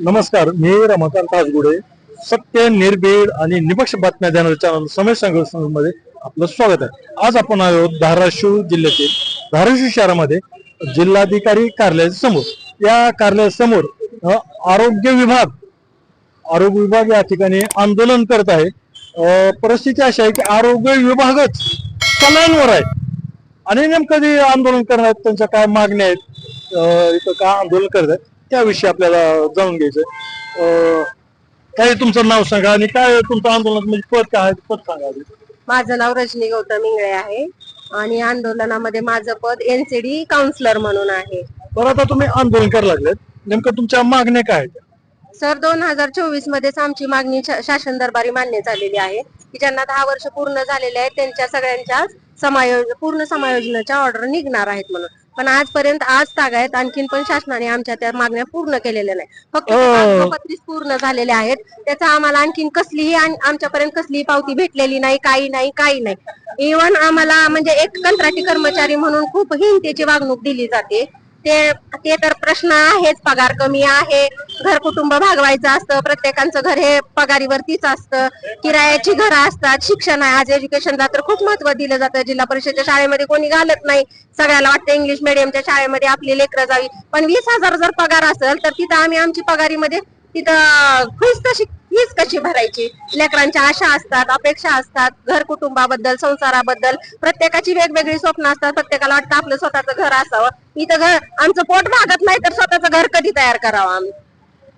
नमस्कार मी रमाकांत आजगुडे सत्य निर्भीड आणि निपक्ष बातम्या देणाऱ्या चॅनल समयमध्ये आपलं स्वागत आहे. आज आपण आहोत धाराशिव जिल्ह्यातील धाराशिव शहरामध्ये जिल्हाधिकारी कार्यालयाच्या समोर. या कार्यालयासमोर आरोग्य विभाग आरोग्य विभाग या ठिकाणी आंदोलन करत आहे. परिस्थिती अशी आहे की आरोग्य विभागच सलांवर आहे. आणि नेमकं जे आंदोलन करणार त्यांच्या काय मागण्या आहेत इथं काय आंदोलन करत आहेत त्याविषयी आपल्याला जाणून घ्यायचं काय तुमचं नाव सांगा आणि काय तुमचं आंदोलन म्हणजे पद काय पद सांगा आधी. माझं नाव रजनी गौतम इंगळे आहे आणि आंदोलनामध्ये माझं पद एनसीडी काउन्सिलर म्हणून आहे. बरं आता तुम्ही आंदोलन करायला लागलेत. नेमकं तुमच्या मागण्या काय आहेत? सर दोन हजार चोवीस मध्येच आमची मागणी शा- शासन दरबारी मान्य झालेली आहे. की ज्यांना दहा वर्ष पूर्ण झालेले आहेत त्यांच्या सगळ्यांच्या समायोज पूर्ण समायोजनाच्या ऑर्डर निघणार आहेत म्हणून. पण आजपर्यंत आज तागायत आणखीन पण शासनाने आमच्या त्या मागण्या पूर्ण केलेल्या नाही. फक्त अं. कागदोपत्रीच पूर्ण झालेले आहेत. त्याचा आम्हाला आणखीन कसलीही आमच्यापर्यंत कसलीही पावती भेटलेली नाही काही नाही काही नाही. इव्हन आम्हाला म्हणजे एक कंत्राटी कर्मचारी म्हणून खूप हिंतेची वागणूक दिली जाते. ते ते तर प्रश्न आहेच पगार कमी आहे. घर कुटुंब भागवायचं असतं प्रत्येकाचं घर हे पगारीवरतीच असतं. किरायाची घरं असतात शिक्षण आहे. आज एज्युकेशनला तर खूप महत्त्व दिलं जातं. जिल्हा परिषदेच्या शाळेमध्ये कोणी घालत नाही. सगळ्याला वाटतं इंग्लिश मिडियमच्या शाळेमध्ये आपली लेकरं जावी. पण वीस हजार जर पगार असेल तर तिथं आम्ही आमची पगारीमध्ये तिथं खुश शिक फीस कशी भरायची? लेकरांच्या आशा असतात अपेक्षा असतात घर कुटुंबाबद्दल संसाराबद्दल. प्रत्येकाची वेगवेगळी स्वप्न असतात प्रत्येकाला वाटतं आपलं स्वतःचं घर असावं. इथं घर आमचं पोट भागत नाही तर स्वतःचं घर कधी तयार करावं आम्ही?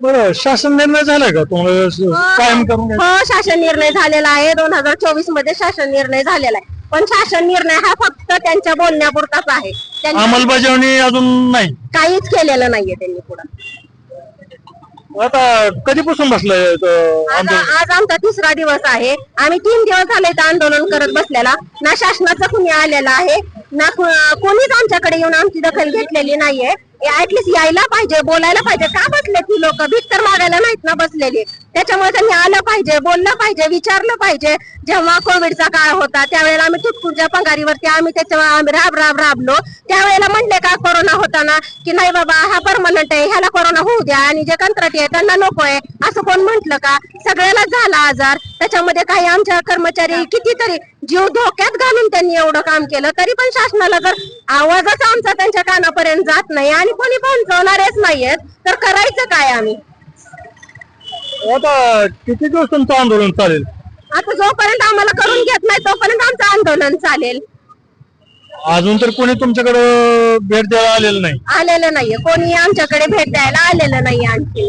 बरं शासन निर्णय झालाय का? तुम्हाला स- कायम करून घ्यायचा? हो शासन निर्णय झालेला आहे. दोन हजार चोवीसमध्ये शासन निर्णय झालेला आहे. पण शासन निर्णय हा फक्त त्यांच्या बोलण्यापुरताच आहे. त्यांनी अंमलबजावणी अजून नाही. काहीच केलेलं नाहीये त्यांनी पुढे. आता कधीपासून बसलंय आज आंदोलन? आज आमचा तिसरा दिवस आहे. आम्ही तीन दिवस झाले इथं आंदोलन करत बसलेला. ना शासनाचं कुणी आलेलं आहे ना को- कोणीच आमच्याकडे येऊन आमची दखल घेतलेली नाहीये. ऍटलीस्ट यायला पाहिजे बोलायला पाहिजे. का बसले ती लोक? भीक तर मागायला नाहीत ना बसलेली. त्याच्यामुळे त्यांनी आलं पाहिजे बोललं पाहिजे विचारलं पाहिजे. जेव्हा कोविडचा काळ होता त्यावेळेला आम्ही तुटपुरच्या पगारीवरती आम्ही त्याच्यावर आम्ही राब राब राबलो. त्यावेळेला म्हणले का कोरोना होताना की नाही बाबा हा परमनंट आहे ह्याला कोरोना होऊ द्या आणि जे कंत्राटी आहे त्यांना नको आहे. असं कोण म्हंटल का? सगळ्याला झाला आजार. त्याच्यामध्ये काही आमच्या कर्मचारी कितीतरी जीव धोक्यात घालून त्यांनी एवढं काम केलं. तरी पण शासनाला जर आवाजच आमचा त्यांच्या कानापर्यंत जात नाही आणि कोणी पोहोचवणारेच नाहीयेत तर करायचं काय आम्ही? आता किती दिवस तुमचं आंदोलन चालेल? आता जोपर्यंत आम्हाला करून घेत नाही तोपर्यंत आमचं आंदोलन चालेल. अजून तर कोणी तुमच्याकडे भेट द्यायला आलेलं नाही? आलेलं नाहीये. कोणी आमच्याकडे भेट द्यायला आलेलं नाही आणखी.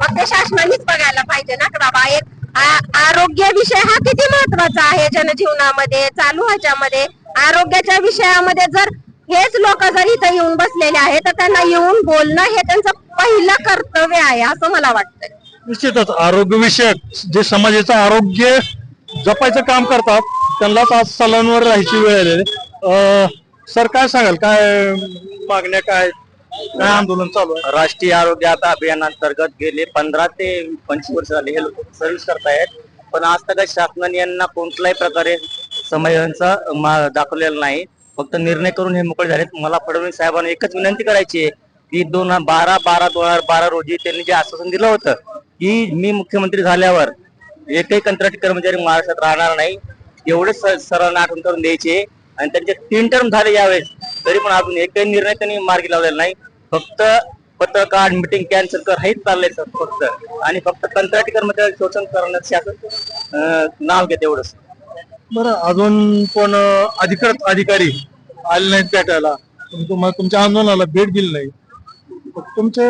मग ते शासनानेच बघायला पाहिजे ना बाबा? एक आरोग्य विषय हा किती महत्त्वाचा आहे जनजीवनामध्ये चालू ह्याच्यामध्ये? आरोग्याच्या विषयामध्ये जर हेच लोक जर इथं येऊन बसलेले आहेत तर त्यांना येऊन बोलणं हे त्यांचं पहिलं कर्तव्य आहे असं मला वाटतंय. निश्चितच आरोग्य विषयक जे समाजाचं आरोग्य जपायचं काम करतात त्यांनाच आज सलांवर राहायची वेळ आलेली सर काय सांगाल? काय मागण्या काय? काय आंदोलन चालू आहे? राष्ट्रीय आरोग्य आता अभियानांतर्गत गेले पंधरा ते पंचवीस वर्ष झाले. हे लोक सर्व्हिस करतायत. पण आज तक शासनाने यांना कोणत्याही प्रकारे समाजांचा मा- दाखवलेला नाही. फक्त निर्णय करून हे मोकळे झालेत. मला फडणवीस साहेबांना एकच विनंती करायची आहे की दोन बारा बारा दोन हजार बारा रोजी त्यांनी जे आश्वासन दिलं होतं की मी मुख्यमंत्री झाल्यावर एकही कंत्राटी कर्मचारी महाराष्ट्रात राहणार नाही. एवढेच सर्वांना आठवण करून द्यायचे. आणि त्यांचे तीन टर्म झाले यावेळेस. तरी पण अजून एकही निर्णय त्यांनी मार्गी लावलेला नाही. फक्त पत्रकार मिटिंग कॅन्सल कर हेच चाललंय सर फक्त. आणि फक्त कंत्राटी कर्मचारी शोषण करण्याचं शासन नाव घेते एवढंच बरं अजून कोण अधिकृत अधिकारी आले नाहीत भेटायला? तुमच्या आंदोलनाला भेट दिली नाही. तुमचे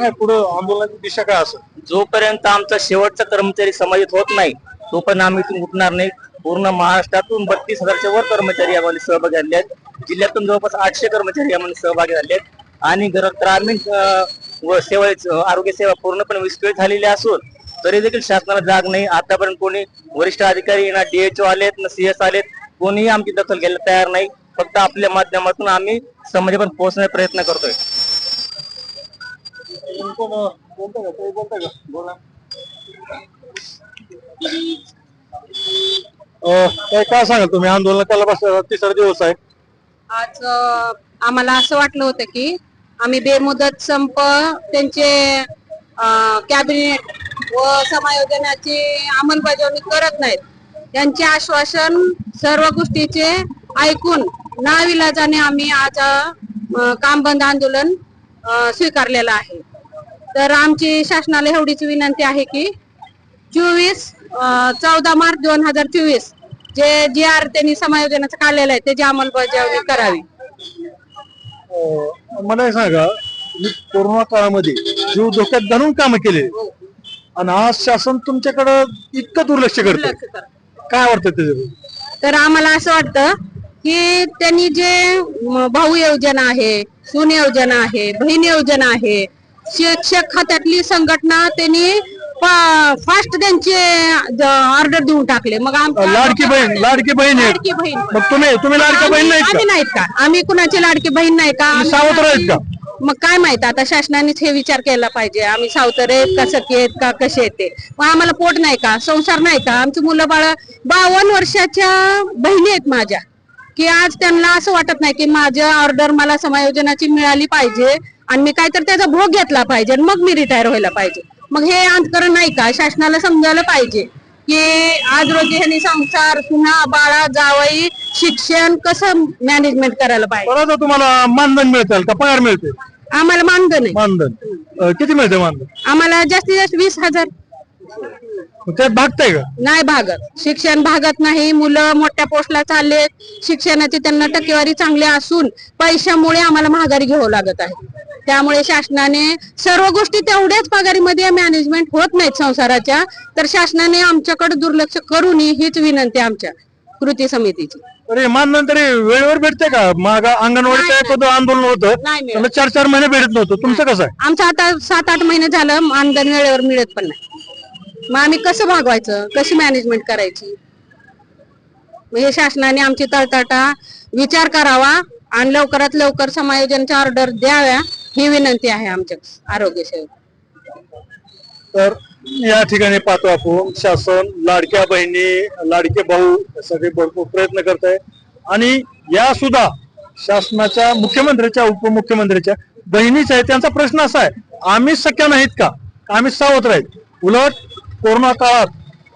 काय पुढं आंदोलनाची दिशा काय असेल? जोपर्यंत आमचा शेवटचा कर्मचारी समाजात होत नाही तोपर्यंत आम्ही इथून उठणार नाही. पूर्ण महाराष्ट्रातून बत्तीस हजारच्या वर कर्मचारी यामध्ये सहभागी झाले आहेत. जिल्ह्यातून जवळपास आठशे कर्मचारी यामध्ये सहभागी झाले आहेत. आणि ग्र- ग्रामीण व सेवा आरोग्य सेवा पूर्णपणे विस्कळीत झालेली असून तरी देखील शासनाला जाग नाही. आतापर्यंत कोणी वरिष्ठ अधिकारी ना डीएचओ आलेत ना सीएस आलेत कोणीही आमची दखल घ्यायला तयार नाही. फक्त आपल्या माध्यमातून आम्ही समाजापर्यंत पोहोचण्याचा प्रयत्न करतोय कोण अं, बोलतंय का? काही बोलतंय का? बोला. अं, काय काय सांगाल तुम्ही? आंदोलन केला बस तिसरा दिवस आहे. आज आम्हाला असं वाटलं होतं की आम्ही बेमुदत संप त्यांचे कॅबिनेट व समायोजनाची अंमलबजावणी करत नाहीत. त्यांचे आश्वासन सर्व गोष्टीचे ऐकून नाविलाजाने आम्ही आज काम बंद आंदोलन स्वीकारलेलं आहे. तर आमची शासनाला एवढीच विनंती आहे की चोवीस चौदा मार्च दोन हजार चोवीस जे जी आर त्यांनी समायोजनाचं काढलेलं आहे त्याची अंमलबजावणी करावी. अं, मला सांगा मी कोरोना काळामध्ये जीव धोक्यात घालून काम केले आणि आज शासन तुमच्याकडं इतकं दुर्लक्ष करतं. काय वाटतं त्याच्याबद्दल? तर आम्हाला असं वाटतं की त्यांनी जे भाऊ योजना आहे सून योजना आहे बहीण योजना आहे शिक्षक खात्यातली संघटना त्यांनी फास्ट त्यांचे ऑर्डर देऊन टाकले. मग आमच्या- लाडकी बहीण लाडकी बहीण आहे लाडकी बहीण मग तुम्ही तुम्ही लाडकी बहीण नाहीत आम्ही का नाहीत का? आम्ही कुणाची लाडकी बहीण नाही का? आम्ही सावत्र आहेत का? मग काय माहीत? आता शासनानेच हे विचार केला पाहिजे. आम्ही सावतर आहेत का सखी आहेत का कसे आहेत ते? मग आम्हाला पोट नाही का? संसार नाही का? आमची मुलं बाळ बावन्न वर्षाच्या बहिणी आहेत माझ्या. की आज त्यांना असं वाटत नाही की माझ्या ऑर्डर मला समायोजनाची मिळाली पाहिजे. आणि मी काहीतरी त्याचा भोग घेतला पाहिजे आणि मग मी रिटायर व्हायला पाहिजे. मग हे अंतकरण नाही का? शासनाला समजायला पाहिजे की आज रोजी ह्यांनी संसार पुन्हा बाळा जावई शिक्षण कसं मॅनेजमेंट करायला पाहिजे? तुम्हाला मानधन मिळतं का? पगार मिळते आम्हाला मानधन आहे. मानधन. अं, किती मिळते मानधन? आम्हाला जास्तीत जास्त वीस हजार. मग त्यात भागताय का? नाही भागत. शिक्षण भागत नाही. मुलं मोठ्या पोस्टला चाललेत. शिक्षणाची त्यांना टक्केवारी चांगली असून पैशामुळे आम्हाला महागारी घ्यावं लागत आहे. त्यामुळे शासनाने सर्व गोष्टी तेवढ्याच पगारीमध्ये मॅनेजमेंट होत नाहीत संसाराच्या. तर शासनाने आमच्याकडे दुर्लक्ष करू नये हीच विनंती आमच्या कृती समितीची. अरे तरी वेळेवर भेटते का? माग अंगणवाडीचं होतं आंदोलन होतं चार चार महिने भेटत नव्हतं. तुमचं कसं आहे? आमचं आता सात आठ महिने झालं मानधन वेळेवर मिळत पण नाही. मग आम्ही कसं भागवायचं? कशी मॅनेजमेंट करायची? हे शासनाने आमची तळतळटा विचार करावा आणि लवकरात लवकर समायोजनच्या ऑर्डर द्याव्या. ही विनंती आहे आमच्या आरोग्य सेवक तर या ठिकाणी पाहतो आपण शासन लाडक्या बहिणी लाडके भाऊ यासाठी भरपूर प्रयत्न करत आहे आणि या सुद्धा शासनाच्या मुख्यमंत्र्याच्या उपमुख्यमंत्र्याच्या बहिणीच आहे त्यांचा प्रश्न असा आहे आम्ही सख्या नाहीत का? आम्ही सावध आहेत उलट कोरोना काळात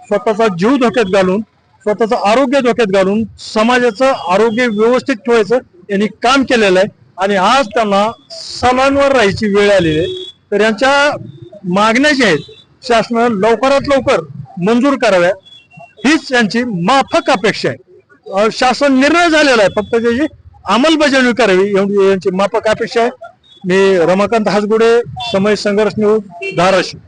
स्वतःचा जीव धोक्यात घालून स्वतःचं आरोग्य धोक्यात घालून समाजाचं आरोग्य व्यवस्थित ठेवायचं यांनी काम केलेलं आहे. आणि आज त्यांना सणांवर राहायची वेळ आलेली आहे. तर यांच्या मागण्या ज्या आहेत शासनानं लवकरात लवकर मंजूर कराव्या हीच यांची माफक अपेक्षा आहे. शासन निर्णय झालेला आहे. फक्त त्याची अंमलबजावणी करावी एवढी यांची माफक अपेक्षा आहे. मी रमाकांत हासगुडे समय संघर्ष न्यूज धाराशिव.